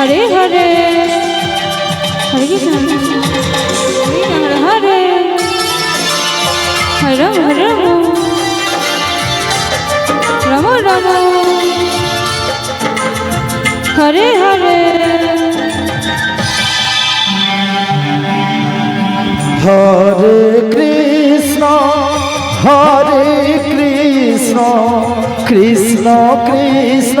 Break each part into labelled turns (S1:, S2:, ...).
S1: Hare Hare. Hare
S2: Krishna. Hare Hare Hare. Hare Ram Ram. Hare Hare. Hare Krishna Hare Krishna
S1: Krishna Krishna.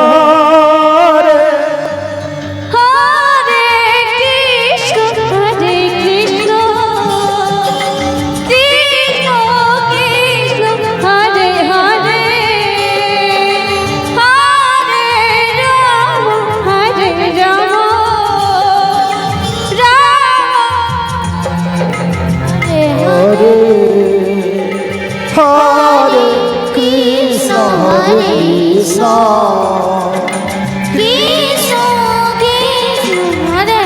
S2: Krishna Krishna Hare